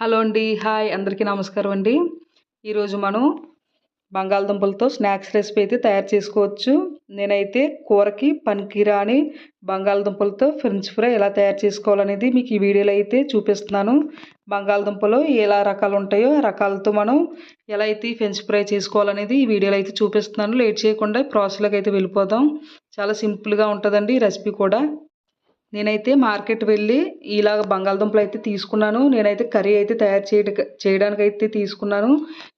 Hello అండి hi అందరికీ నమస్కారం అండి. ఈరోజు మనం బంగాళదుంపలతో స్నాక్స్ రెసిపీ అయితే తయారు చేసుకోవచ్చు. నేనైతే కూరకి పనికిరాని బంగాళదుంపలతో ఫ్రెంచ్ ఫ్రై ఎలా తయారు చేసుకోవాలనేది మీకు ఈ వీడియోలో అయితే చూపిస్తున్నాను. బంగాళదుంపలు ఎలా రకాలు ఉంటాయో ఆ రకాలతో మనం ఎలా అయితే ఫ్రెంచ్ ఫ్రై చేసుకోవాలనేది ఈ వీడియోలో అయితే చూపిస్తున్నాను. లేట్ చేయకుండా ప్రాసెస్లోకి అయితే వెళ్ళిపోదాం. చాలా సింపుల్గా ఉంటుందండి ఈ రెసిపీ కూడా. నేనైతే మార్కెట్ వెళ్ళి ఇలాగ బంగాళదుంపలు అయితే తీసుకున్నాను. నేనైతే కర్రీ అయితే తయారు చేయడ చేయడానికి అయితే తీసుకున్నాను.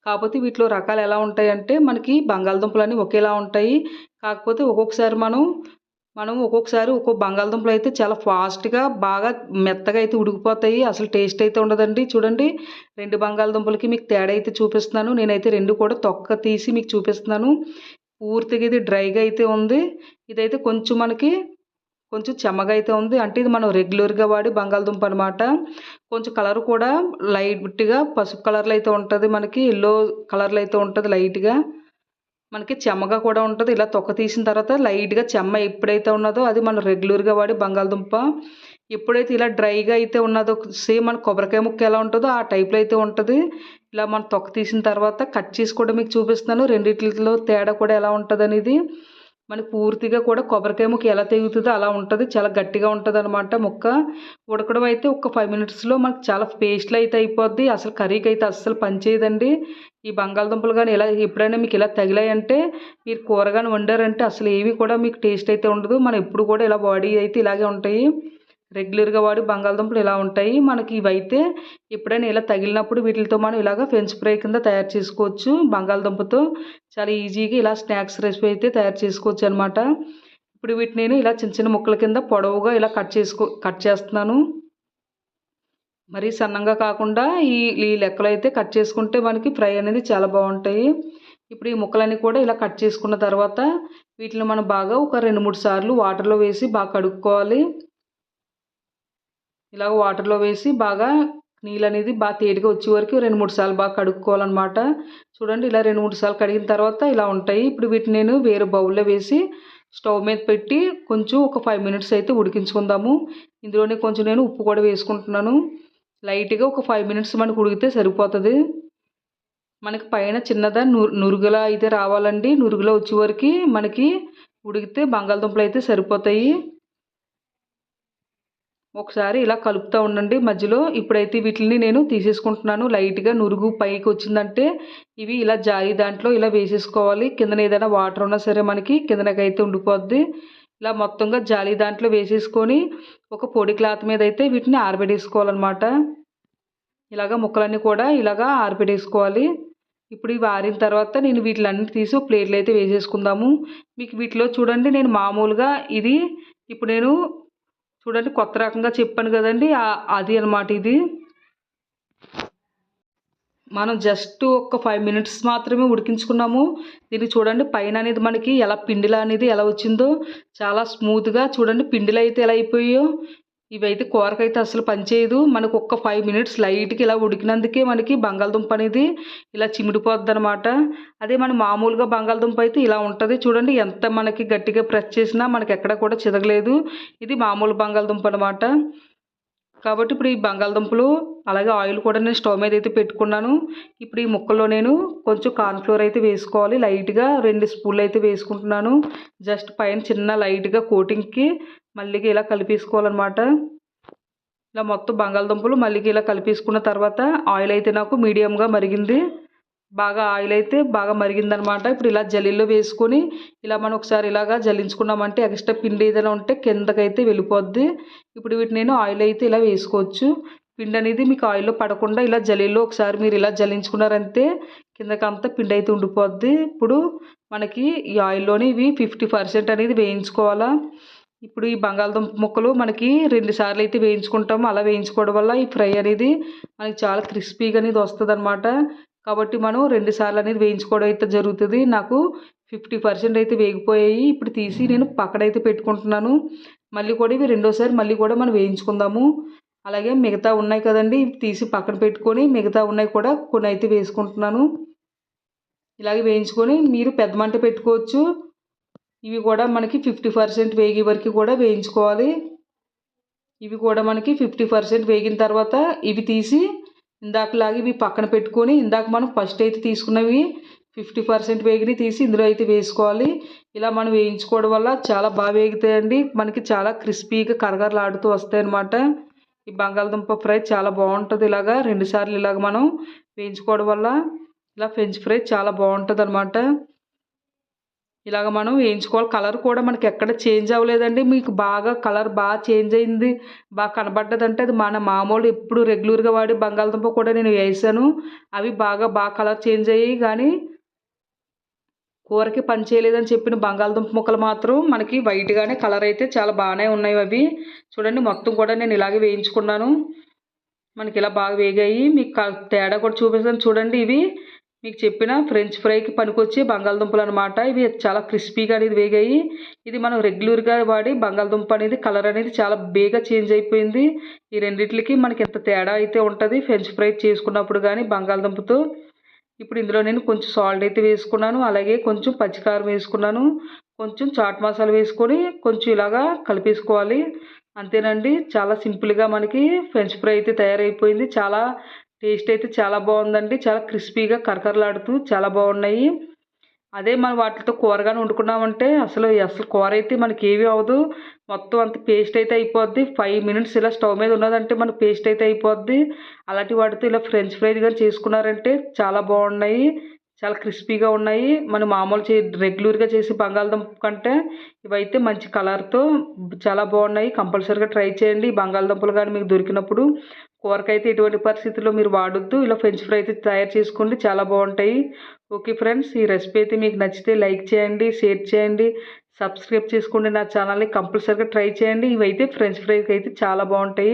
కాకపోతే వీటిలో రకాలు ఎలా ఉంటాయంటే మనకి బంగాళదుంపలు అన్నీ ఒకేలా ఉంటాయి. కాకపోతే ఒక్కొక్కసారి మనం మనం ఒక్కొక్కసారి ఒక్కొక్క బంగాళదుంపలు అయితే చాలా ఫాస్ట్గా బాగా మెత్తగా అయితే ఉడికిపోతాయి. అసలు టేస్ట్ అయితే ఉండదండి. చూడండి రెండు బంగాళదుంపలకి మీకు తేడా అయితే చూపిస్తున్నాను. నేనైతే రెండు కూడా తొక్క తీసి మీకు చూపిస్తున్నాను. పూర్తిగా ఇది డ్రైగా అయితే ఉంది. ఇదైతే కొంచెం మనకి కొంచెం చెమ్మగా అయితే ఉంది. అంటే ఇది మనం రెగ్యులర్గా వాడి బంగాళదుంప అనమాట కొంచెం కలర్ కూడా లైట్గా పసుపు కలర్లో అయితే ఉంటుంది మనకి. ఎల్లో కలర్లో అయితే ఉంటుంది లైట్గా మనకి చెమ్మగా కూడా ఉంటుంది. ఇలా తొక్క తీసిన తర్వాత లైట్గా చెమ్మ ఎప్పుడైతే ఉన్నదో అది మనం రెగ్యులర్గా వాడి బంగాళదుంప. ఎప్పుడైతే ఇలా డ్రైగా అయితే ఉన్నదో సేమ్ మన కొబ్బరికాయ ముక్క ఎలా ఉంటుందో ఆ టైప్లో అయితే ఉంటుంది. ఇలా మనం తొక్క తీసిన తర్వాత కట్ చేసి కూడా మీకు చూపిస్తున్నాను. రెండిట్లో తేడా కూడా ఎలా ఉంటుంది అనేది మనకి పూర్తిగా కూడా కొబ్బరికాయ ముక్క ఎలా తెగుతుందో అలా ఉంటుంది. చాలా గట్టిగా ఉంటుంది అనమాట ముక్క. ఉడకడం అయితే ఒక ఫైవ్ మినిట్స్లో మనకు చాలా పేస్ట్లు అయితే అయిపోద్ది. అసలు కర్రీకి అయితే అస్సలు పనిచేయదండి ఈ బంగాళదుంపలు కానీ ఇలా ఎప్పుడైనా మీకు ఇలా తగిలాయంటే మీరు కూర కానీ వండారంటే అసలు ఏవి కూడా మీకు టేస్ట్ అయితే ఉండదు. మనం ఎప్పుడు కూడా ఇలా బాడీ అయితే ఇలాగే ఉంటాయి. రెగ్యులర్గా వాడి బంగాళదుంపలు ఇలా ఉంటాయి? మనకి ఇవైతే ఎప్పుడైనా ఇలా తగిలినప్పుడు వీటితో మనం ఇలాగ ఫ్రెంచ్ ఫ్రై కింద తయారు చేసుకోవచ్చు. బంగాళదుంపతో చాలా ఈజీగా ఇలా స్నాక్స్ రెసిపీ అయితే తయారు చేసుకోవచ్చు అనమాట ఇప్పుడు వీటిని నేను ఇలా చిన్న చిన్న ముక్కల కింద పొడవుగా ఇలా కట్ చేసుకో కట్ చేస్తున్నాను. మరీ సన్నంగా కాకుండా ఈ ఈ లెక్కలు అయితే కట్ చేసుకుంటే మనకి ఫ్రై అనేది చాలా బాగుంటాయి. ఇప్పుడు ఈ ముక్కలన్నీ కూడా ఇలా కట్ చేసుకున్న తర్వాత వీటిని మనం బాగా ఒక రెండు మూడు సార్లు వాటర్లో వేసి బాగా కడుక్కోవాలి. ఇలాగ వాటర్లో వేసి బాగా నీళ్ళు అనేది బాగా తేడిగా వచ్చే వరకు రెండు మూడు సార్లు బాగా కడుక్కోవాలన్నమాట. చూడండి ఇలా రెండు మూడు సార్లు కడిగిన తర్వాత ఇలా ఉంటాయి. ఇప్పుడు వీటిని నేను వేరే బౌల్లో వేసి స్టవ్ మీద పెట్టి కొంచెం ఒక ఫైవ్ మినిట్స్ అయితే ఉడికించుకుందాము. ఇందులోనే కొంచెం నేను ఉప్పు కూడా వేసుకుంటున్నాను. లైట్గా ఒక ఫైవ్ మినిట్స్ మనకు ఉడికితే సరిపోతుంది. మనకి పైన చిన్నదా నురుగులా అయితే రావాలండి. నురుగులా వచ్చే వరకు మనకి ఉడికితే బంగాళదుంపలు అయితే సరిపోతాయి. ఒకసారి ఇలా కలుపుతూ ఉండండి. మధ్యలో ఇప్పుడైతే వీటిని నేను తీసేసుకుంటున్నాను. లైట్గా నురుగు పైకి వచ్చిందంటే ఇవి ఇలా జాయి దాంట్లో ఇలా వేసేసుకోవాలి. కిందన ఏదైనా వాటర్ ఉన్నా సరే మనకి కిందనకైతే ఉండిపోద్ది. ఇలా మొత్తంగా జాలి దాంట్లో వేసేసుకొని ఒక పొడి క్లాత్ మీద అయితే వీటిని ఆరబెట్టేసుకోవాలన్నమాట. ఇలాగ ముక్కలన్నీ కూడా ఇలాగా ఆరబెట్టేసుకోవాలి. ఇప్పుడు ఇవి ఆరిన తర్వాత నేను వీటిలన్నీ తీసి ప్లేట్లు అయితే వేసేసుకుందాము. మీకు వీటిలో చూడండి. నేను మామూలుగా ఇది ఇప్పుడు నేను చూడండి కొత్త రకంగా చెప్పాను కదండి అది అనమాట ఇది. మనం జస్ట్ ఒక ఫైవ్ మినిట్స్ మాత్రమే ఉడికించుకున్నాము. దీనికి చూడండి పైన అనేది మనకి ఎలా పిండిలా అనేది ఎలా వచ్చిందో చాలా స్మూత్గా చూడండి పిండిలో అయితే ఎలా అయిపోయాయో ఇవైతే కూరకైతే అసలు పనిచేయదు మనకు ఒక్క ఫైవ్ మినిట్స్ లైట్కి ఇలా ఉడికినందుకే మనకి బంగాళదుంప అనేది ఇలా చిమిడిపోద్ది అనమాట అదే మన మామూలుగా బంగాళదుంప అయితే ఇలా ఉంటుంది. చూడండి ఎంత మనకి గట్టిగా ప్రెస్ చేసినా మనకి ఎక్కడ కూడా చిదగలేదు ఇది మామూలు బంగాళదుంప అనమాట కాబట్టి ఇప్పుడు ఈ బంగాళదుంపలు అలాగే ఆయిల్ కూడా నేను స్టవ్ మీద అయితే పెట్టుకున్నాను. ఇప్పుడు ఈ ముక్కల్లో నేను కొంచెం కార్న్ఫ్లోర్ అయితే వేసుకోవాలి. లైట్గా రెండు స్పూన్లు అయితే వేసుకుంటున్నాను. జస్ట్ పైన చిన్న లైట్గా కోటింగ్కి మళ్ళీ ఇలా కలిపేసుకోవాలన్నమాట. ఇలా మొత్తం బంగాళదుంపలు మళ్ళీ ఇలా కలిపేసుకున్న తర్వాత ఆయిల్ అయితే నాకు మీడియంగా మరిగింది. బాగా ఆయిల్ అయితే బాగా మరిగిందనమాట ఇప్పుడు ఇలా జల్లీలో వేసుకొని ఇలా మనం ఒకసారి ఇలాగా జల్లించుకున్నామంటే ఎక్స్ట్రా పిండి ఏదైనా ఉంటే కిందకైతే వెళ్ళిపోద్ది. ఇప్పుడు వీటిని నేను ఆయిల్ అయితే ఇలా వేసుకోవచ్చు. పిండి అనేది మీకు ఆయిల్లో పడకుండా ఇలా జల్లీలో ఒకసారి మీరు ఇలా జల్లించుకున్నారంటే కిందకంతా పిండి అయితే ఉండిపోద్ది. ఇప్పుడు మనకి ఈ ఆయిల్లోని ఇవి ఫిఫ్టీ పర్సెంట్ అనేది వేయించుకోవాలా. ఇప్పుడు ఈ బంగాళదుంప ముక్కలు మనకి రెండు సార్లు అయితే వేయించుకుంటాము. అలా వేయించుకోవడం వల్ల ఈ ఫ్రై అనేది మనకి చాలా క్రిస్పీగా అనేది వస్తుంది అనమాట కాబట్టి మనం రెండు సార్లు అనేది వేయించుకోవడం అయితే జరుగుతుంది. నాకు ఫిఫ్టీ పర్సెంట్ అయితే వేగిపోయాయి. ఇప్పుడు తీసి నేను పక్కడైతే పెట్టుకుంటున్నాను. మళ్ళీ కూడా ఇవి రెండోసారి మళ్ళీ కూడా మనం వేయించుకుందాము. అలాగే మిగతా ఉన్నాయి కదండి తీసి పక్కన పెట్టుకొని మిగతా ఉన్నాయి కూడా కొన్ని అయితే వేసుకుంటున్నాను. ఇలాగే వేయించుకొని మీరు పెద్ద మంట పెట్టుకోవచ్చు. ఇవి కూడా మనకి ఫిఫ్టీ పర్సెంట్ వేగే వరకు కూడా వేయించుకోవాలి. ఇవి కూడా మనకి ఫిఫ్టీ పర్సెంట్ వేగిన తర్వాత ఇవి తీసి ఇందాకలాగా ఇవి పక్కన పెట్టుకొని ఇందాక మనం ఫస్ట్ అయితే తీసుకున్నవి ఫిఫ్టీ పర్సెంట్ వేగిని తీసి ఇందులో అయితే వేసుకోవాలి. ఇలా మనం వేయించుకోవడం వల్ల చాలా బాగా వేగుతాయండి. మనకి చాలా క్రిస్పీగా కరగరలాడుతూ వస్తాయి అన్నమాట ఈ బంగాళదుంప ఫ్రై చాలా బాగుంటుంది ఇలాగా. రెండుసార్లు ఇలాగ మనం వేయించుకోవడం వల్ల ఇలా ఫ్రెంచ్ ఫ్రై చాలా బాగుంటుంది అనమాట ఇలాగ మనం వేయించుకోవాలి. కలర్ కూడా మనకి ఎక్కడ చేంజ్ అవ్వలేదండి. మీకు బాగా కలర్ బాగా చేంజ్ అయింది బాగా కనబడ్డదంటే అది మన మామూలు ఎప్పుడు రెగ్యులర్గా వాడి బంగాళదుంప కూడా నేను వేసాను. అవి బాగా బాగా కలర్ చేంజ్ అయ్యాయి. కానీ కూరకి పని చేయలేదని చెప్పిన బంగాళదుంప ముక్కలు మాత్రం మనకి వైట్గానే కలర్ అయితే చాలా బాగానే ఉన్నాయి అవి. చూడండి మొత్తం కూడా నేను ఇలాగే వేయించుకున్నాను. మనకి ఇలా బాగా వేగాయి. మీకు తేడా కూడా చూపిస్తాను. చూడండి ఇవి మీకు చెప్పిన ఫ్రెంచ్ ఫ్రైకి పనికొచ్చే బంగాళదుంపలు అనమాట ఇవి చాలా క్రిస్పీగా అనేది వేగాయి. ఇది మనం రెగ్యులర్గా వాడి బంగాళదుంప అనేది కలర్ అనేది చాలా బేగా చేంజ్ అయిపోయింది. ఈ రెండిట్లకి మనకి ఎంత తేడా అయితే ఉంటుంది ఫ్రెంచ్ ఫ్రై చేసుకున్నప్పుడు కానీ బంగాళదుంపతో. ఇప్పుడు ఇందులో నేను కొంచెం సాల్ట్ అయితే వేసుకున్నాను. అలాగే కొంచెం పచ్చికారం వేసుకున్నాను. కొంచెం చాట్ మసాలా వేసుకొని కొంచెం ఇలాగా కలిపేసుకోవాలి. అంతేనండి. చాలా సింపుల్గా మనకి ఫ్రెంచ్ ఫ్రై అయితే తయారైపోయింది. చాలా టేస్ట్ అయితే చాలా బాగుందండి. చాలా క్రిస్పీగా కరకరలాడుతూ చాలా బాగున్నాయి. అదే మనం వాటితో కూరగానే వండుకున్నామంటే అసలు అసలు కూర అయితే మనకి ఏమీ అవ్వదు. మొత్తం అంత పేస్ట్ అయితే అయిపోద్ది. ఫైవ్ మినిట్స్ ఇలా స్టవ్ మీద ఉన్నదంటే మనకు పేస్ట్ అయితే అయిపోద్ది. అలాంటి వాటితో ఇలా ఫ్రెంచ్ ఫ్రైడ్ కానీ చేసుకున్నారంటే చాలా బాగున్నాయి. చాలా క్రిస్పీగా ఉన్నాయి. మనం మామూలు చే రెగ్యులర్గా చేసి బంగాళదుంప కంటే ఇవైతే మంచి కలర్తో చాలా బాగున్నాయి. కంపల్సరీగా ట్రై చేయండి. బంగాళదుంపలు కానీ మీకు దొరికినప్పుడు కూరకైతే ఎటువంటి పరిస్థితుల్లో మీరు వాడొద్దు. ఇలా ఫ్రెంచ్ ఫ్రై అయితే తయారు చేసుకోండి. చాలా బాగుంటాయి. ఓకే ఫ్రెండ్స్ ఈ రెసిపీ అయితే మీకు నచ్చితే లైక్ చేయండి షేర్ చేయండి సబ్స్క్రైబ్ చేసుకోండి నా ఛానల్ని కంపల్సరీగా ట్రై చేయండి. ఇవైతే ఫ్రెంచ్ ఫ్రైకి అయితే చాలా బాగుంటాయి.